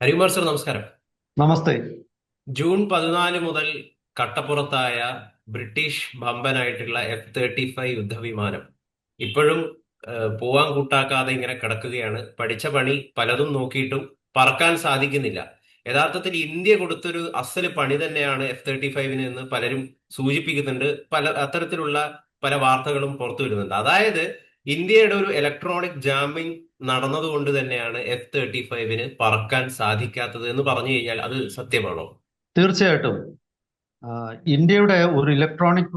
Harikumar sir നമസ്കാരം. നമസ്തേ. June പതിനാല് മുതൽ കട്ടപ്പുറത്തായ ബ്രിട്ടീഷ് ബമ്പനായിട്ടുള്ള എഫ് തേർട്ടി ഫൈവ് യുദ്ധവിമാനം ഇപ്പോഴും പോവാൻ കൂട്ടാക്കാതെ ഇങ്ങനെ കിടക്കുകയാണ്. പഠിച്ച പണി പലതും നോക്കിയിട്ടും പറക്കാൻ സാധിക്കുന്നില്ല. യഥാർത്ഥത്തിൽ ഇന്ത്യ കൊടുത്തൊരു അസൽ പണി തന്നെയാണ് എഫ് തേർട്ടി ഫൈവിന് എന്ന് പലരും സൂചിപ്പിക്കുന്നുണ്ട്. പല അത്തരത്തിലുള്ള പല വാർത്തകളും പുറത്തു വരുന്നുണ്ട് അതായത് ഇന്ത്യയുടെ ഒരു ഇലക്ട്രോണിക് ജാമിംഗ് നടന്നതുകൊണ്ട് തന്നെയാണ് എഫ് തേർട്ടി ഫൈവിന് പറക്കാൻ സാധിക്കാത്തത് എന്ന് പറഞ്ഞു കഴിഞ്ഞാൽ അത് സത്യമാണോ? തീർച്ചയായിട്ടും. ഇന്ത്യയുടെ ഒരു ഇലക്ട്രോണിക്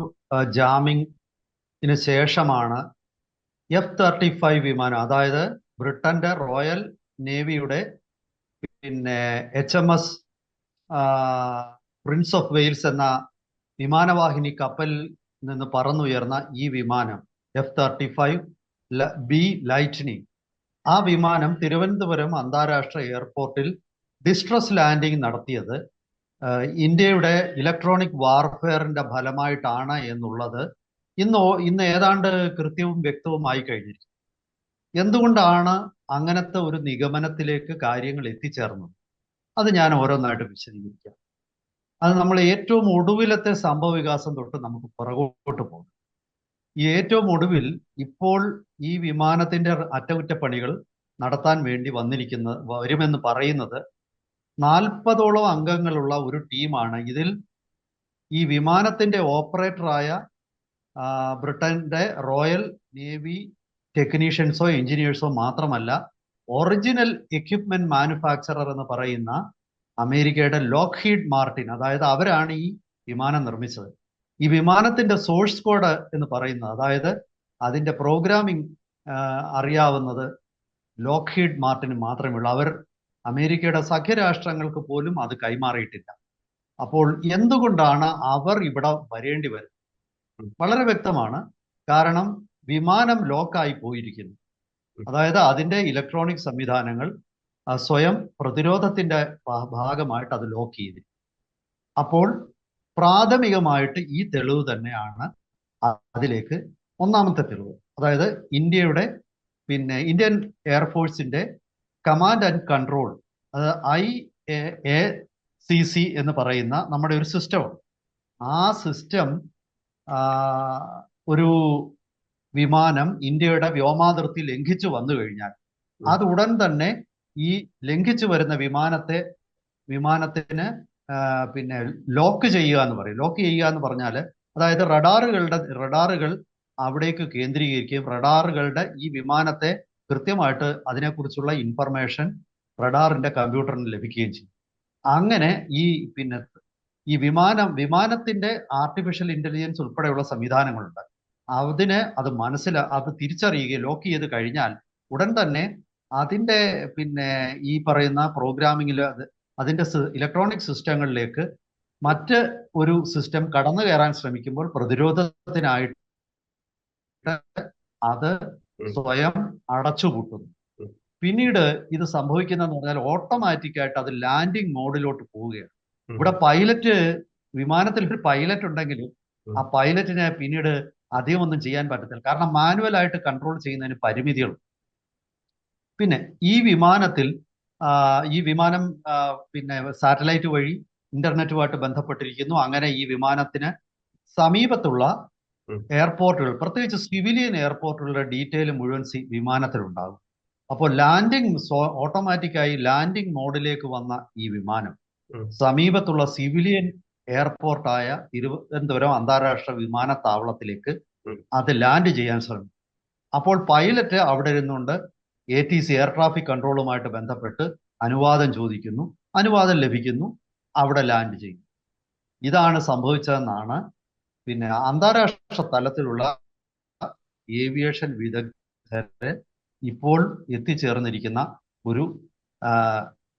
ജാമിങ്ങിന് ശേഷമാണ് എഫ് തേർട്ടി ഫൈവ് വിമാനം അതായത് ബ്രിട്ടന്റെ റോയൽ നേവിയുടെ പിന്നെ H M S Prince of Wales എന്ന വിമാനവാഹിനി കപ്പലിൽ നിന്ന് പറന്നുയർന്ന ഈ വിമാനം F thirty five B lightning. ആ വിമാനം തിരുവനന്തപുരം അന്താരാഷ്ട്ര എയർപോർട്ടിൽ ഡിസ്ട്രസ് ലാൻഡിംഗ് നടത്തിയത് ഇന്ത്യയുടെ ഇലക്ട്രോണിക് വാർഫെയറിന്റെ ഫലമായിട്ടാണ് എന്നുള്ളത് ഇന്ന് ഇന്ന് ഏതാണ്ട് കൃത്യവും വ്യക്തവുമായി കഴിഞ്ഞിരിക്കും എന്തുകൊണ്ടാണ് അങ്ങനത്തെ ഒരു നിഗമനത്തിലേക്ക് കാര്യങ്ങൾ എത്തിച്ചേർന്നത്? അത് ഞാൻ ഓരോന്നായിട്ട് വിശദീകരിക്കാം. അത് നമ്മൾ ഏറ്റവും ഒടുവിലത്തെ സംഭവ വികാസം തൊട്ട് നമുക്ക് പുറകോട്ട് പോകും ഈ ഏറ്റവും ഒടുവിൽ ഇപ്പോൾ ഈ വിമാനത്തിന്റെ അറ്റകുറ്റപ്പണികൾ നടത്താൻ വേണ്ടി വന്നിരിക്കുന്ന വരുമെന്ന് പറയുന്നത് നാൽപ്പതോളം അംഗങ്ങളുള്ള ഒരു ടീമാണ്. ഇതിൽ ഈ വിമാനത്തിന്റെ ഓപ്പറേറ്ററായ ബ്രിട്ടന്റെ റോയൽ നേവി ടെക്നീഷ്യൻസോ എഞ്ചിനീയേഴ്സോ മാത്രമല്ല ഒറിജിനൽ എക്യുപ്മെന്റ് മാനുഫാക്ചറർ എന്ന് പറയുന്ന അമേരിക്കയുടെ ലോക്ഹീഡ് മാർട്ടിൻ അതായത് അവരാണ് ഈ വിമാനം നിർമ്മിച്ചത്. ഈ വിമാനത്തിന്റെ സോഴ്സ് കോഡ് എന്ന് പറയുന്നത് അതായത് അതിന്റെ പ്രോഗ്രാമിംഗ് അറിയാവുന്നത് ലോക്ക്ഹീഡ് മാർട്ടിന് മാത്രമേ ഉള്ളൂ അവർ അമേരിക്കയുടെ സഖ്യരാഷ്ട്രങ്ങൾക്ക് പോലും അത് കൈമാറിയിട്ടില്ല. അപ്പോൾ എന്തുകൊണ്ടാണ് അവർ ഇവിടെ വരേണ്ടി വരുന്നത്? വളരെ വ്യക്തമാണ്. കാരണം വിമാനം ലോക്കായി പോയിരിക്കുന്നു. അതായത് അതിന്റെ ഇലക്ട്രോണിക് സംവിധാനങ്ങൾ സ്വയം പ്രതിരോധത്തിന്റെ ഭാഗമായിട്ട് അത് ലോക്ക് ചെയ്തിരിക്കും അപ്പോൾ പ്രാഥമികമായിട്ട് ഈ തെളിവ് തന്നെയാണ് അതിലേക്ക് ഒന്നാമത്തെ തെളിവ്. അതായത് ഇന്ത്യയുടെ പിന്നെ ഇന്ത്യൻ എയർഫോഴ്സിന്റെ കമാൻഡ് ആൻഡ് കൺട്രോൾ അതായത് ഐ എ സി സി എന്ന് പറയുന്ന നമ്മുടെ ഒരു സിസ്റ്റമാണ് ആ സിസ്റ്റം ഒരു വിമാനം ഇന്ത്യയുടെ വ്യോമാതിർത്തി ലംഘിച്ചു വന്നു കഴിഞ്ഞാൽ അത് ഉടൻ തന്നെ ഈ ലംഘിച്ചു വരുന്ന വിമാനത്തെ വിമാനത്തിന് പിന്നെ ലോക്ക് ചെയ്യുക എന്ന് പറയും. ലോക്ക് ചെയ്യുക എന്ന് പറഞ്ഞാൽ അതായത് റഡാറുകളുടെ റഡാറുകൾ അവിടേക്ക് കേന്ദ്രീകരിക്കുകയും റഡാറുകളുടെ ഈ വിമാനത്തെ കൃത്യമായിട്ട് അതിനെക്കുറിച്ചുള്ള ഇൻഫർമേഷൻ റഡാറിന്റെ കമ്പ്യൂട്ടറിന് ലഭിക്കുകയും ചെയ്യും. അങ്ങനെ ഈ പിന്നെ ഈ വിമാനം വിമാനത്തിന്റെ ആർട്ടിഫിഷ്യൽ ഇന്റലിജൻസ് ഉൾപ്പെടെയുള്ള സംവിധാനങ്ങളുണ്ട്. അതിന് അത് മനസ്സിലാ അത് തിരിച്ചറിയുകയും ലോക്ക് ചെയ്ത് കഴിഞ്ഞാൽ ഉടൻ തന്നെ അതിന്റെ പിന്നെ ഈ പറയുന്ന പ്രോഗ്രാമിങ്ങിൽ അത് അതിന്റെ ഇലക്ട്രോണിക് സിസ്റ്റങ്ങളിലേക്ക് മറ്റ് ഒരു സിസ്റ്റം കടന്നു കയറാൻ ശ്രമിക്കുമ്പോൾ പ്രതിരോധത്തിനായിട്ട് അത് സ്വയം അടച്ചുപൂട്ടുന്നു പിന്നീട് ഇത് സംഭവിക്കുന്നതെന്ന് പറഞ്ഞാൽ ഓട്ടോമാറ്റിക് ആയിട്ട് അത് ലാൻഡിംഗ് മോഡിലോട്ട് പോവുകയാണ്. ഇവിടെ പൈലറ്റ് വിമാനത്തിൽ ഒരു പൈലറ്റ് ഉണ്ടെങ്കിലും ആ പൈലറ്റിനെ പിന്നീട് അധികം ഒന്നും ചെയ്യാൻ പറ്റത്തില്ല. കാരണം മാനുവലായിട്ട് കൺട്രോൾ ചെയ്യുന്നതിന് പരിമിതികളുണ്ട്. പിന്നെ ഈ വിമാനത്തിൽ ഈ വിമാനം പിന്നെ സാറ്റലൈറ്റ് വഴി ഇന്റർനെറ്റുമായിട്ട് ബന്ധപ്പെട്ടിരിക്കുന്നു. അങ്ങനെ ഈ വിമാനത്തിന് സമീപത്തുള്ള എയർപോർട്ടുകൾ പ്രത്യേകിച്ച് സിവിലിയൻ എയർപോർട്ടുകളുടെ ഡീറ്റെയിൽ മുഴുവൻ സി വിമാനത്തിലുണ്ടാകും. അപ്പോൾ ലാൻഡിംഗ് ഓട്ടോമാറ്റിക്കായി ലാൻഡിംഗ് മോഡിലേക്ക് വന്ന ഈ വിമാനം സമീപത്തുള്ള സിവിലിയൻ എയർപോർട്ടായ തിരുവനന്തപുരം അന്താരാഷ്ട്ര വിമാനത്താവളത്തിലേക്ക് അത് ലാൻഡ് ചെയ്യാൻ ശ്രമിക്കും അപ്പോൾ പൈലറ്റ് അവിടെ ഇരുന്നുകൊണ്ട് A T C air traffic കൺട്രോളുമായിട്ട് ബന്ധപ്പെട്ട് അനുവാദം ചോദിക്കുന്നു. അനുവാദം ലഭിക്കുന്നു. അവിടെ ലാൻഡ് ചെയ്യും. ഇതാണ് സംഭവിച്ചതെന്നാണ് പിന്നെ അന്താരാഷ്ട്ര തലത്തിലുള്ള ഏവിയേഷൻ വിദഗ്ധരെ ഇപ്പോൾ എത്തിച്ചേർന്നിരിക്കുന്ന ഒരു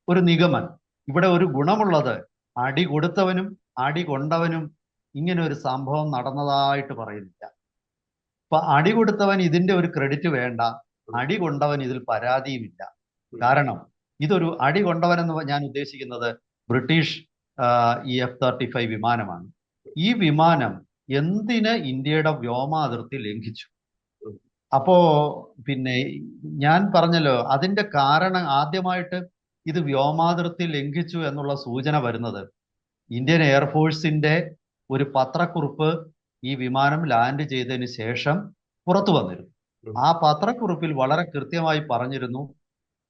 ഒരു നിഗമനം. ഇവിടെ ഒരു ഗുണമുള്ളത് അടി കൊടുത്തവനും അടി കൊണ്ടവനും ഇങ്ങനെ ഒരു സംഭവം നടന്നതായിട്ട് പറയുന്നില്ല. ഇപ്പൊ അടി കൊടുത്തവൻ ഇതിന്റെ ഒരു ക്രെഡിറ്റ് വേണ്ട. അടി കൊണ്ടവൻ ഇതിൽ പരാതിയുമില്ല. കാരണം ഇതൊരു അടി കൊണ്ടവൻ എന്ന് ഞാൻ ഉദ്ദേശിക്കുന്നത് ബ്രിട്ടീഷ് ഈ എഫ് തേർട്ടി ഫൈവ് വിമാനമാണ്. ഈ വിമാനം എന്തിന് ഇന്ത്യയുടെ വ്യോമാതിർത്തി ലംഘിച്ചു? അപ്പോ പിന്നെ ഞാൻ പറഞ്ഞല്ലോ അതിന്റെ കാരണം ആദ്യമായിട്ട് ഇത് വ്യോമാതിർത്തി ലംഘിച്ചു എന്നുള്ള സൂചന വരുന്നത് ഇന്ത്യൻ എയർഫോഴ്സിന്റെ ഒരു പത്രക്കുറിപ്പ് ഈ വിമാനം ലാൻഡ് ചെയ്തതിന് ശേഷം പുറത്തു വന്നിരുന്നു. ആ പത്രക്കുറിപ്പിൽ വളരെ കൃത്യമായി പറഞ്ഞിരുന്നു.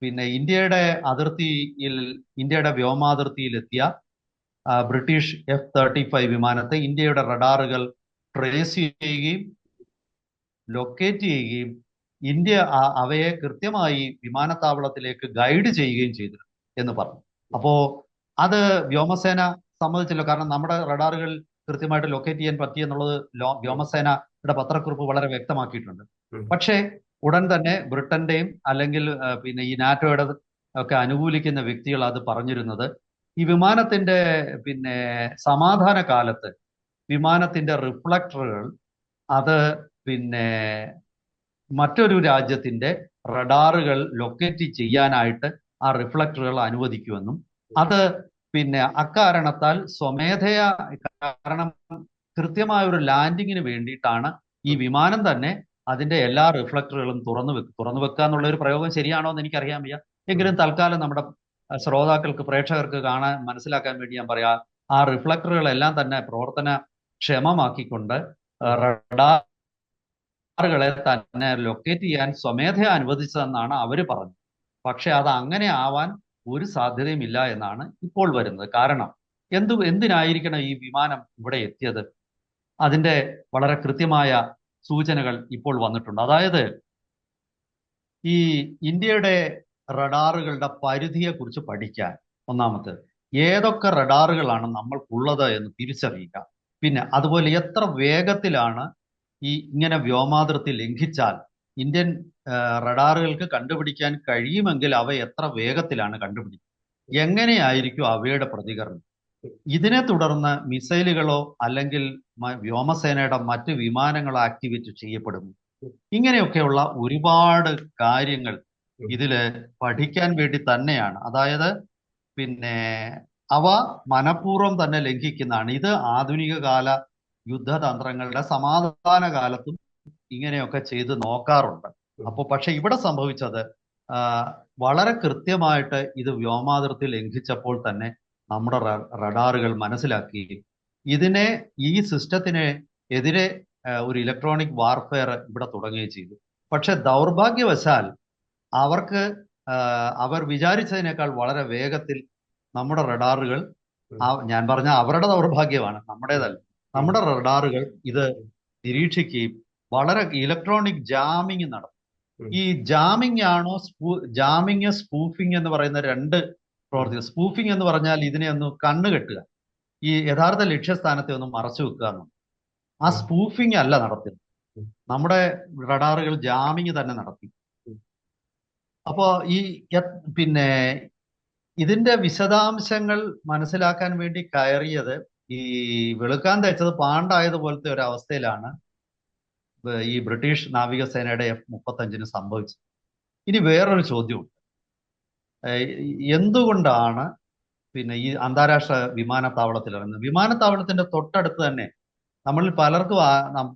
പിന്നെ ഇന്ത്യയുടെ അതിർത്തിയിൽ ഇന്ത്യയുടെ വ്യോമാതിർത്തിയിലെത്തിയ ബ്രിട്ടീഷ് എഫ് തേർട്ടി ഫൈവ് വിമാനത്തെ ഇന്ത്യയുടെ റഡാറുകൾ ട്രേസ് ചെയ്യുകയും ലൊക്കേറ്റ് ചെയ്യുകയും ഇന്ത്യ അവയെ കൃത്യമായി വിമാനത്താവളത്തിലേക്ക് ഗൈഡ് ചെയ്യുകയും ചെയ്തു എന്ന് പറഞ്ഞു. അപ്പോ അത് വ്യോമസേന സമ്മതിച്ചല്ലോ. കാരണം നമ്മുടെ റഡാറുകൾ കൃത്യമായിട്ട് ലൊക്കേറ്റ് ചെയ്യാൻ പറ്റി എന്നുള്ളത് വ്യോമസേനയുടെ പത്രക്കുറിപ്പ് വളരെ വ്യക്തമാക്കിയിട്ടുണ്ട്. പക്ഷേ ഉടൻ തന്നെ ബ്രിട്ടന്റെയും അല്ലെങ്കിൽ പിന്നെ ഈ നാറ്റോയുടെ ഒക്കെ അനുകൂലിക്കുന്ന വ്യക്തികൾ അത് പറഞ്ഞിരുന്നത്. ഈ വിമാനത്തിന്റെ പിന്നെ സമാധാന കാലത്ത് വിമാനത്തിന്റെ റിഫ്ലക്ടറുകൾ അത് പിന്നെ മറ്റൊരു രാജ്യത്തിന്റെ റഡാറുകൾ ലൊക്കേറ്റ് ചെയ്യാനായിട്ട് ആ റിഫ്ലക്ടറുകൾ അനുവദിക്കുമെന്നും അത് പിന്നെ അക്കാരണത്താൽ സ്വമേധയാ കാരണം കൃത്യമായ ഒരു ലാൻഡിങ്ങിന് വേണ്ടിയിട്ടാണ് ഈ വിമാനം തന്നെ അതിന്റെ എല്ലാ റിഫ്ലക്ടറുകളും തുറന്നു വെക്കുക തുറന്നു വെക്കുക എന്നുള്ള ഒരു പ്രയോഗം ശരിയാണോ എന്ന് എനിക്കറിയാൻ വയ്യ. എങ്കിലും തൽക്കാലം നമ്മുടെ ശ്രോതാക്കൾക്ക് പ്രേക്ഷകർക്ക് കാണാൻ മനസ്സിലാക്കാൻ വേണ്ടി ഞാൻ പറയാം ആ റിഫ്ലക്ടറുകളെല്ലാം തന്നെ പ്രവർത്തന ക്ഷമമാക്കിക്കൊണ്ട് റഡാറുകളെ തന്നെ ലൊക്കേറ്റ് ചെയ്യാൻ സ്വമേധയാ അനുവദിച്ചതെന്നാണ് അവർ പറഞ്ഞത്. പക്ഷെ അത് അങ്ങനെ ആവാൻ ഒരു സാധ്യതയും ഇല്ല എന്നാണ് ഇപ്പോൾ വരുന്നത്. കാരണം എന്തു എന്തിനായിരിക്കണം ഈ വിമാനം ഇവിടെ എത്തിയത്? അതിന്റെ വളരെ കൃത്യമായ സൂചനകൾ ഇപ്പോൾ വന്നിട്ടുണ്ട്. അതായത് ഈ ഇന്ത്യയുടെ റഡാറുകളുടെ പരിധിയെക്കുറിച്ച് പഠിക്കാൻ ഒന്നാമത് ഏതൊക്കെ റഡാറുകളാണ് നമ്മൾക്കുള്ളത് എന്ന് തിരിച്ചറിയുക പിന്നെ അതുപോലെ എത്ര വേഗത്തിലാണ് ഈ ഇങ്ങനെ വ്യോമാതിർത്തി ലംഘിച്ചാൽ ഇന്ത്യൻ റഡാറുകൾക്ക് കണ്ടുപിടിക്കാൻ കഴിയുമെങ്കിൽ അവ എത്ര വേഗത്തിലാണ് കണ്ടുപിടിക്കുക? എങ്ങനെയായിരിക്കും അവയുടെ പ്രതികരണം? ഇതിനെ തുടർന്ന് മിസൈലുകളോ അല്ലെങ്കിൽ വ്യോമസേനയുടെ മറ്റ് വിമാനങ്ങളോ ആക്ടിവേറ്റ് ചെയ്യപ്പെടുന്നു ഇങ്ങനെയൊക്കെയുള്ള ഒരുപാട് കാര്യങ്ങൾ ഇതിൽ പഠിക്കാൻ വേണ്ടി തന്നെയാണ്. അതായത് പിന്നെ അവ മനഃപൂർവം തന്നെ ലംഘിക്കുന്നതാണ്. ഇത് ആധുനിക കാല യുദ്ധതന്ത്രങ്ങളുടെ സമാധാന കാലത്തും ഇങ്ങനെയൊക്കെ ചെയ്ത് നോക്കാറുണ്ട്. അപ്പോൾ പക്ഷെ ഇവിടെ സംഭവിച്ചത് വളരെ കൃത്യമായിട്ട് ഇത് വ്യോമാതിർത്തി ലംഘിച്ചപ്പോൾ തന്നെ നമ്മുടെ റഡാറുകൾ മനസ്സിലാക്കി. ഇതിനെ ഈ സിസ്റ്റത്തിന് എതിരെ ഒരു ഇലക്ട്രോണിക് വാർഫെയർ ഇവിടെ തുടങ്ങുകയും ചെയ്തു. പക്ഷെ ദൗർഭാഗ്യവശാൽ അവർക്ക് അവർ വിചാരിച്ചതിനേക്കാൾ വളരെ വേഗത്തിൽ നമ്മുടെ റഡാറുകൾ ഞാൻ പറഞ്ഞ അവരുടെ ദൗർഭാഗ്യമാണ് നമ്മുടേതല്ല. നമ്മുടെ റഡാറുകൾ ഇത് നിരീക്ഷിക്കുകയും വളരെ ഇലക്ട്രോണിക് ജാമിങ് നടത്തും. ഈ ജാമിങ് ആണോ സ്പൂ ജാമിങ് സ്പൂഫിംഗ് എന്ന് പറയുന്ന രണ്ട് പ്രവർത്തികൾ. സ്പൂഫിംഗ് എന്ന് പറഞ്ഞാൽ ഇതിനെ ഒന്ന് കണ്ണ് കെട്ടുക. ഈ യഥാർത്ഥ ലക്ഷ്യസ്ഥാനത്തെ ഒന്ന് മറച്ചു വെക്കുക എന്നുള്ളത്. ആ സ്പൂഫിങ് സ്പൂഫിംഗ് അല്ല നടത്തുന്നത് നമ്മുടെ റഡാറുകൾ ജാമിങ് തന്നെ നടത്തി. അപ്പോ ഈ പിന്നെ ഇതിന്റെ വിശദാംശങ്ങൾ മനസ്സിലാക്കാൻ വേണ്ടി കയറിയത് ഈ വെളുക്കാൻ തേച്ചത് പാണ്ടായതുപോലത്തെ ഒരു അവസ്ഥയിലാണ് ഈ ബ്രിട്ടീഷ് നാവികസേനയുടെ എഫ് മുപ്പത്തഞ്ചിന് സംഭവിച്ചത്. ഇനി വേറൊരു ചോദ്യമുണ്ട്. എന്തുകൊണ്ടാണ് പിന്നെ ഈ അന്താരാഷ്ട്ര വിമാനത്താവളത്തിൽ ഇറങ്ങുന്നത്? വിമാനത്താവളത്തിന്റെ തൊട്ടടുത്ത് തന്നെ നമ്മളിൽ പലർക്കും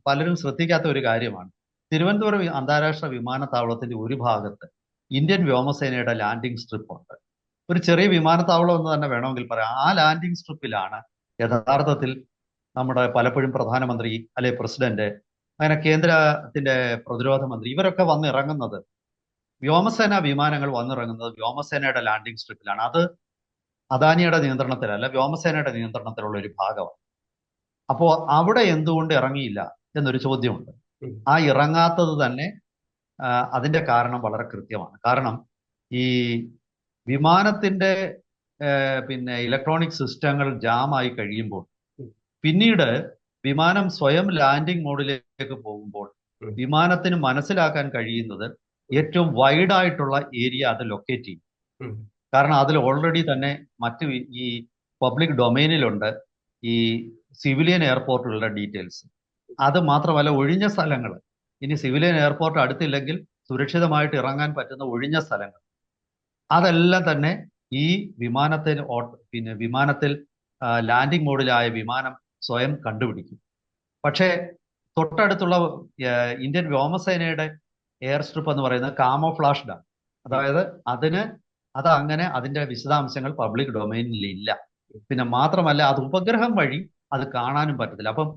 പലരും ശ്രദ്ധിക്കാത്ത ഒരു കാര്യമാണ്. തിരുവനന്തപുരം അന്താരാഷ്ട്ര വിമാനത്താവളത്തിന്റെ ഒരു ഭാഗത്ത് ഇന്ത്യൻ വ്യോമസേനയുടെ ലാൻഡിംഗ് സ്ട്രിപ്പ് ഉണ്ട്. ഒരു ചെറിയ വിമാനത്താവളം എന്ന് തന്നെ വേണമെങ്കിൽ പറയാം. ആ ലാൻഡിംഗ് സ്ട്രിപ്പിലാണ് യഥാർത്ഥത്തിൽ നമ്മുടെ പലപ്പോഴും പ്രധാനമന്ത്രി അല്ലെ പ്രസിഡന്റ് അങ്ങനെ കേന്ദ്രത്തിന്റെ പ്രതിരോധ മന്ത്രി ഇവരൊക്കെ വന്നിറങ്ങുന്നത്. വ്യോമസേന വിമാനങ്ങൾ വന്നിറങ്ങുന്നത് വ്യോമസേനയുടെ ലാൻഡിംഗ് സ്ട്രിപ്പിലാണ്. അത് അദാനിയുടെ നിയന്ത്രണത്തിലല്ല വ്യോമസേനയുടെ നിയന്ത്രണത്തിലുള്ള ഒരു ഭാഗമാണ്. അപ്പോ അവിടെ എന്തുകൊണ്ട് ഇറങ്ങിയില്ല എന്നൊരു ചോദ്യമുണ്ട്. ആ ഇറങ്ങാത്തത് തന്നെ അതിന്റെ കാരണം വളരെ കൃത്യമാണ്. കാരണം ഈ വിമാനത്തിന്റെ പിന്നെ ഇലക്ട്രോണിക് സിസ്റ്റങ്ങൾ ജാം ആയി കഴിയുമ്പോൾ പിന്നീട് വിമാനം സ്വയം ലാൻഡിംഗ് മോഡിലേക്ക് പോകുമ്പോൾ ഉം. വിമാനത്തിന് മനസ്സിലാക്കാൻ കഴിയുന്നത് ഏറ്റവും വൈഡായിട്ടുള്ള ഏരിയ അത് ലൊക്കേറ്റ് ചെയ്യും. കാരണം അതിൽ ഓൾറെഡി തന്നെ മറ്റ് ഈ പബ്ലിക് ഡൊമൈനിലുണ്ട് ഈ സിവിലിയൻ എയർപോർട്ടുകളുടെ ഡീറ്റെയിൽസ് അത് മാത്രമല്ല ഒഴിഞ്ഞ സ്ഥലങ്ങൾ. ഇനി സിവിലിയൻ എയർപോർട്ട് അടുത്തില്ലെങ്കിൽ സുരക്ഷിതമായിട്ട് ഇറങ്ങാൻ പറ്റുന്ന ഒഴിഞ്ഞ സ്ഥലങ്ങൾ. അതെല്ലാം തന്നെ ഈ വിമാനത്തിൽ പിന്നെ വിമാനത്തിൽ ലാൻഡിംഗ് മോഡിലായ വിമാനം സ്വയം കണ്ടുപിടിക്കും. പക്ഷേ തൊട്ടടുത്തുള്ള ഇന്ത്യൻ വ്യോമസേനയുടെ എയർ സ്ട്രിപ്പ് എന്ന് പറയുന്നത് കാമോഫ്ലാഷ്ഡ്. ആണ് അതായത് അതിന് അത് അങ്ങനെ അതിന്റെ വിശദാംശങ്ങൾ പബ്ലിക് ഡൊമൈനിൽ ഇല്ല. പിന്നെ മാത്രമല്ല അത് ഉപഗ്രഹം വഴി അത് കാണാനും പറ്റത്തില്ല. അപ്പം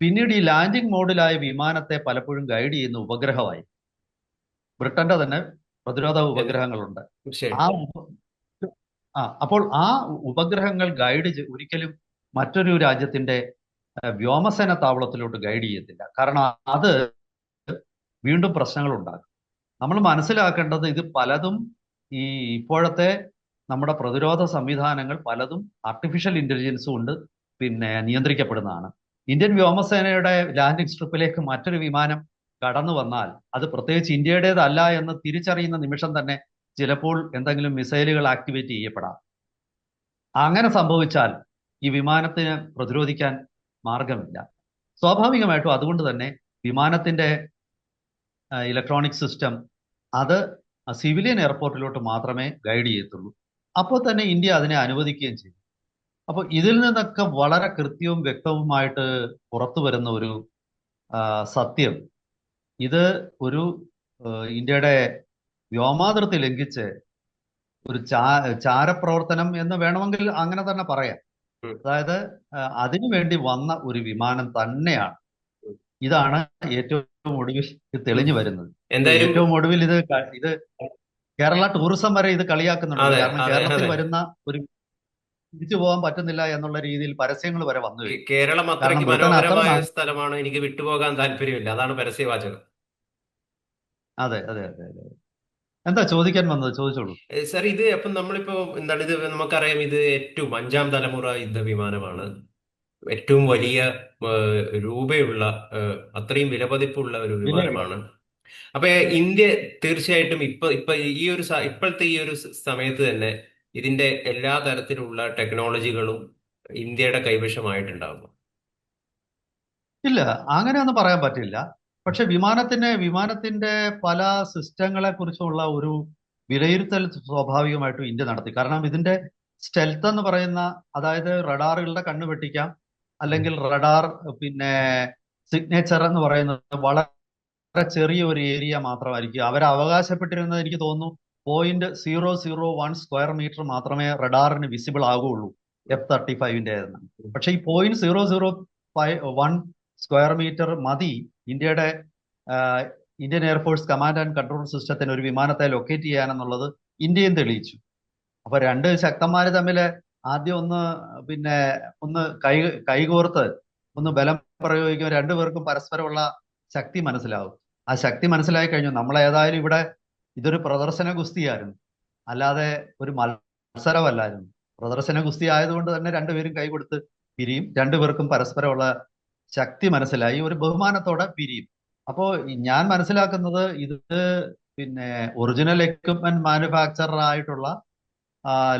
പിന്നീട് ഈ ലാൻഡിംഗ് മോഡിലായ വിമാനത്തെ പലപ്പോഴും ഗൈഡ് ചെയ്യുന്ന ഉപഗ്രഹമായി. ബ്രിട്ടന്റെ തന്നെ പ്രതിരോധ ഉപഗ്രഹങ്ങളുണ്ട്. ആ ആ അപ്പോൾ ആ ഉപഗ്രഹങ്ങൾ ഗൈഡ് ഒരിക്കലും മറ്റൊരു രാജ്യത്തിന്റെ വ്യോമസേന താവളത്തിലോട്ട് ഗൈഡ് ചെയ്യത്തില്ല. കാരണം അത് വീണ്ടും പ്രശ്നങ്ങൾ ഉണ്ടാകും നമ്മൾ മനസ്സിലാക്കേണ്ടത് ഇത് പലതും ഈ ഇപ്പോഴത്തെ നമ്മുടെ പ്രതിരോധ സംവിധാനങ്ങൾ പലതും ആർട്ടിഫിഷ്യൽ ഇന്റലിജൻസ് കൊണ്ട് പിന്നെ നിയന്ത്രിക്കപ്പെടുന്നതാണ്. ഇന്ത്യൻ വ്യോമസേനയുടെ ലാൻഡിംഗ് സ്ട്രിപ്പിലേക്ക് മറ്റൊരു വിമാനം കടന്നു വന്നാൽ അത് പ്രത്യേകിച്ച് ഇന്ത്യയുടേതല്ല എന്ന് തിരിച്ചറിയുന്ന നിമിഷം തന്നെ ചിലപ്പോൾ എന്തെങ്കിലും മിസൈലുകൾ ആക്ടിവേറ്റ് ചെയ്യപ്പെടാം. അങ്ങനെ സംഭവിച്ചാൽ ഈ വിമാനത്തിന് പ്രതിരോധിക്കാൻ മാർഗമില്ല സ്വാഭാവികമായിട്ടും അതുകൊണ്ട് തന്നെ വിമാനത്തിന്റെ ഇലക്ട്രോണിക് സിസ്റ്റം അത് സിവിലിയൻ എയർപോർട്ടിലോട്ട് മാത്രമേ ഗൈഡ് ചെയ്യത്തുള്ളൂ. അപ്പോൾ തന്നെ ഇന്ത്യ അതിനെ അനുവദിക്കുകയും ചെയ്യും. അപ്പോൾ ഇതിൽ നിന്നൊക്കെ വളരെ കൃത്യവും വ്യക്തവുമായിട്ട് പുറത്തു വരുന്ന ഒരു സത്യം. ഇത് ഒരു ഇന്ത്യയുടെ വ്യോമാതിർത്തി ലംഘിച്ച് ഒരു ചാ ചാരപ്രവർത്തനം എന്ന് വേണമെങ്കിൽ അങ്ങനെ തന്നെ പറയാം. അതായത് ആ, അതിനു വേണ്ടി വന്ന ഒരു വിമാനം തന്നെയാണ്. ഇതാണ് ഏറ്റവും ഒടുവിൽ തെളിഞ്ഞു വരുന്നത്. ഏറ്റവും ഒടുവിൽ ഇത് ഇത് കേരള ടൂറിസം വരെ ഇത് കളിയാക്കുന്നുണ്ട്. കാരണം കേരളത്തിൽ. വരുന്ന ഒരു തിരിച്ചു പോകാൻ പറ്റുന്നില്ല എന്നുള്ള രീതിയിൽ പരസ്യങ്ങൾ വരെ വന്നു കേരളം അത്രയ്ക്ക് മനോഹരമായ സ്ഥലമാണ്. എനിക്ക് വിട്ടുപോകാൻ താല്പര്യമില്ല. അതാണ് പരസ്യവാചകം. അതെ അതെ അതെ അതെ. എന്താ ചോദിക്കാൻ വന്നത്? ചോദിച്ചോളൂ. സാർ ഇത് അപ്പം നമ്മളിപ്പോ എന്താണ് ഇത്? നമുക്കറിയാം ഇത് ഏറ്റവും അഞ്ചാം തലമുറ യുദ്ധ വിമാനമാണ് ഏറ്റവും വലിയ രൂപയുള്ള അത്രയും വിലപതിപ്പുള്ള ഒരു വിമാനമാണ്. അപ്പൊ ഇന്ത്യ തീർച്ചയായിട്ടും ഇപ്പൊ ഇപ്പൊ ഈ ഒരു ഇപ്പോഴത്തെ ഈ ഒരു സമയത്ത് തന്നെ ഇതിന്റെ എല്ലാ തരത്തിലുള്ള ടെക്നോളജികളും ഇന്ത്യയുടെ കൈവശമായിട്ടുണ്ടാകും. ഇല്ല അങ്ങനെയൊന്നും പറയാൻ പറ്റില്ല. പക്ഷെ വിമാനത്തിന് വിമാനത്തിന്റെ പല സിസ്റ്റങ്ങളെ കുറിച്ചുള്ള ഒരു വിലയിരുത്തൽ സ്വാഭാവികമായിട്ടും ഇന്ത്യ നടത്തി. കാരണം ഇതിന്റെ സ്റ്റെൽത്ത് എന്ന് പറയുന്ന അതായത് റഡാറുകളുടെ കണ്ണ് വെട്ടിക്കാം അല്ലെങ്കിൽ റഡാർ പിന്നെ സിഗ്നേച്ചർ എന്ന് പറയുന്നത് വളരെ ചെറിയ ഒരു ഏരിയ മാത്രമായിരിക്കും. അവർ അവകാശപ്പെട്ടിരുന്നത് എനിക്ക് തോന്നുന്നു point zero zero one square metre മാത്രമേ റഡാറിന് വിസിബിൾ ആകുള്ളൂ എഫ് തേർട്ടി ഫൈവിന്റെ പക്ഷേ ഈ point zero zero five one square metre മതി. ഇന്ത്യയുടെ Indian air force command and control സിസ്റ്റത്തിന് ഒരു വിമാനത്തെ ലൊക്കേറ്റ് ചെയ്യാനെന്നുള്ളത് ഇന്ത്യയും തെളിയിച്ചു. അപ്പൊ രണ്ട് ശക്തന്മാർ തമ്മിൽ ആദ്യം ഒന്ന് പിന്നെ ഒന്ന് കൈ കൈകോർത്ത് ഒന്ന് ബലം പ്രയോഗിക്കുമ്പോൾ രണ്ടുപേർക്കും പരസ്പരമുള്ള ശക്തി മനസ്സിലാവും. ആ ശക്തി മനസ്സിലായി കഴിഞ്ഞു. നമ്മൾ ഏതായാലും ഇവിടെ ഇതൊരു പ്രദർശന ഗുസ്തിയായിരുന്നു. അല്ലാതെ ഒരു മത്സരമല്ലായിരുന്നു. പ്രദർശന ഗുസ്തി ആയതുകൊണ്ട് തന്നെ രണ്ടുപേരും കൈ കൊടുത്ത് പിരിയും. രണ്ടുപേർക്കും പരസ്പരമുള്ള ശക്തി മനസ്സിലായി ഒരു ബഹുമാനത്തോടെ പിരിയും. അപ്പോ ഞാൻ മനസ്സിലാക്കുന്നത് ഇത് പിന്നെ ഒറിജിനൽ എക്യുപ്മെന്റ് മാനുഫാക്ചറർ ആയിട്ടുള്ള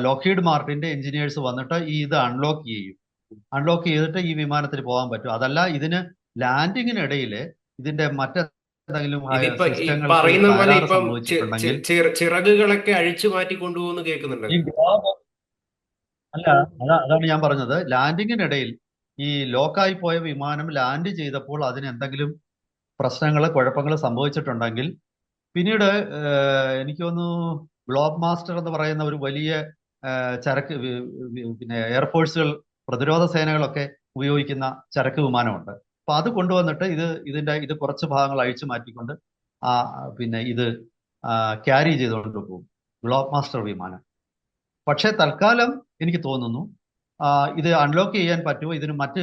ലോക്കീഡ് മാർട്ടിന്റെ എഞ്ചിനീയേഴ്സ് വന്നിട്ട് ഈ ഇത് അൺലോക്ക് ചെയ്യും. അൺലോക്ക് ചെയ്തിട്ട് ഈ വിമാനത്തിൽ പോകാൻ പറ്റും. അതല്ല ഇതിന് ലാൻഡിങ്ങിനിടയിൽ ഇതിന്റെ മറ്റെന്തെങ്കിലും പറയുന്ന പോലെ ഇപ്പം ചിറകുകളൊക്കെ അഴിച്ചു മാറ്റി കൊണ്ടുപോകുന്നു കേൾക്കുന്നുണ്ട്. അല്ല അതാണ് ഞാൻ പറഞ്ഞത്. ലാൻഡിങ്ങിനിടയിൽ ഈ ലോക്കായി പോയ വിമാനം ലാൻഡ് ചെയ്തപ്പോൾ അതിന് എന്തെങ്കിലും പ്രശ്നങ്ങൾ കുഴപ്പങ്ങൾ സംഭവിച്ചിട്ടുണ്ടെങ്കിൽ പിന്നീട് എനിക്ക് തോന്നുന്നു മാസ്റ്റർ എന്ന് പറയുന്ന ഒരു വലിയ ചരക്ക് പിന്നെ എയർഫോഴ്സുകൾ പ്രതിരോധ സേനകളൊക്കെ ഉപയോഗിക്കുന്ന ചരക്ക് വിമാനമുണ്ട്. അപ്പൊ അത് കൊണ്ടുവന്നിട്ട് ഇത് ഇതിന്റെ ഇത് കുറച്ച് ഭാഗങ്ങൾ അഴിച്ചു മാറ്റിക്കൊണ്ട് ആ പിന്നെ ഇത് ക്യാരി ചെയ്തുകൊണ്ട് പോകും. ബ്ലോക്ക് മാസ്റ്റർ വിമാനം. പക്ഷേ തൽക്കാലം എനിക്ക് തോന്നുന്നു ഇത് അൺലോക്ക് ചെയ്യാൻ പറ്റുമോ? ഇതിന് മറ്റ്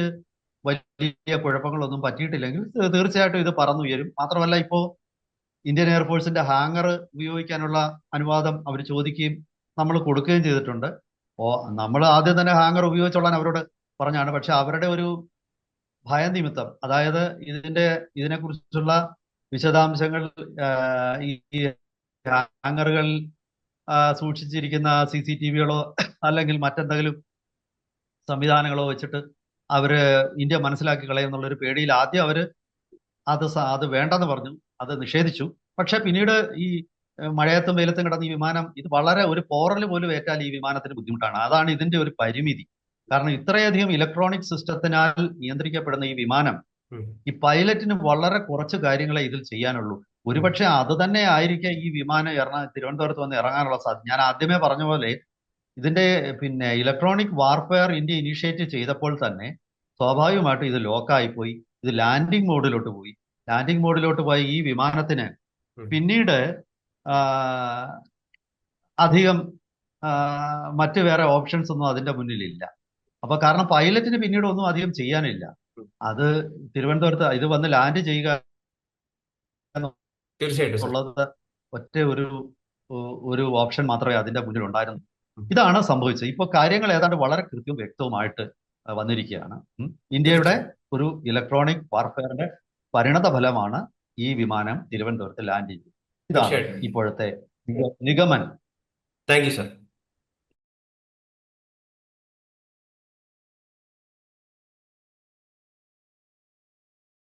വലിയ കുഴപ്പങ്ങളൊന്നും പറ്റിയിട്ടില്ലെങ്കിൽ തീർച്ചയായിട്ടും ഇത് പറന്നുയരും. മാത്രമല്ല ഇപ്പോൾ ഇന്ത്യൻ എയർഫോഴ്സിന്റെ ഹാങ്ങർ ഉപയോഗിക്കാനുള്ള അനുവാദം അവർ ചോദിക്കുകയും നമ്മൾ കൊടുക്കുകയും ചെയ്തിട്ടുണ്ട്. ഓ നമ്മൾ ആദ്യം തന്നെ ഹാങ്ങർ ഉപയോഗിച്ചോളാൻ അവരോട് പറഞ്ഞാണ്. പക്ഷെ അവരുടെ ഒരു ഭയം നിമിത്തം അതായത് ഇതിന്റെ ഇതിനെക്കുറിച്ചുള്ള വിശദാംശങ്ങൾ ഈ ഹാങ്ങറുകൾ സൂക്ഷിച്ചിരിക്കുന്ന സി സി ടി വികളോ അല്ലെങ്കിൽ മറ്റെന്തെങ്കിലും സംവിധാനങ്ങളോ വെച്ചിട്ട് അവർ ഇന്ത്യ മനസ്സിലാക്കി കളയുന്നുള്ള ഒരു പേടിയിൽ ആദ്യം അവർ അത് അത് വേണ്ടെന്ന് പറഞ്ഞു അത് നിഷേധിച്ചു. പക്ഷെ പിന്നീട് ഈ മഴയത്തും വെയിലത്തും കിടന്ന ഈ വിമാനം ഇത് വളരെ ഒരു പോറൽ പോലും ഏറ്റാൽ ഈ വിമാനത്തിന് ബുദ്ധിമുട്ടാണ്. അതാണ് ഇതിന്റെ ഒരു പരിമിതി. കാരണം ഇത്രയധികം ഇലക്ട്രോണിക് സിസ്റ്റത്തിനാൽ നിയന്ത്രിക്കപ്പെടുന്ന ഈ വിമാനം ഈ പൈലറ്റിന് വളരെ കുറച്ച് കാര്യങ്ങളെ ഇതിൽ ചെയ്യാനുള്ളൂ. ഒരുപക്ഷെ അത് തന്നെ ആയിരിക്കാം ഈ വിമാനം ഇറങ്ങാൻ തിരുവനന്തപുരത്ത് വന്ന് ഇറങ്ങാനുള്ള സാധ്യത. ഞാൻ ആദ്യമേ പറഞ്ഞ പോലെ ഇതിന്റെ പിന്നെ ഇലക്ട്രോണിക് വാർഫെയർ ഇന്ത്യ ഇനിഷ്യേറ്റ് ചെയ്തപ്പോൾ തന്നെ സ്വാഭാവികമായിട്ടും ഇത് ലോക്കായി പോയി. ഇത് ലാൻഡിംഗ് മോഡിലോട്ട് പോയി. ലാൻഡിംഗ് മോഡിലോട്ട് പോയ ഈ വിമാനത്തിന് പിന്നീട് അധികം മറ്റു വേറെ ഓപ്ഷൻസ് ഒന്നും അതിന്റെ മുന്നിലില്ല. അപ്പൊ കാരണം പൈലറ്റിന് പിന്നീട് ഒന്നും അധികം ചെയ്യാനില്ല. അത് തിരുവനന്തപുരത്ത് ഇത് വന്ന് ലാൻഡ് ചെയ്യുക തീർച്ചയായിട്ടും ഒറ്റ ഒരു ഒരു ഓപ്ഷൻ മാത്രമേ അതിന്റെ മുന്നിൽ ഉണ്ടായിരുന്നു ഇതാണ് സംഭവിച്ചത്. ഇപ്പോൾ കാര്യങ്ങൾ ഏതാണ്ട് വളരെ കൃത്യവും വ്യക്തവുമായിട്ട് വന്നിരിക്കുകയാണ്. ഇന്ത്യയുടെ ഒരു ഇലക്ട്രോണിക് വാർഫെയറിന്റെ പരിണത ഫലമാണ് ഈ വിമാനം തിരുവനന്തപുരത്ത് ലാൻഡ് ചെയ്തത്. ഇതാണ് ഇപ്പോഴത്തെ നിഗ- നിഗമനം. Thank you sir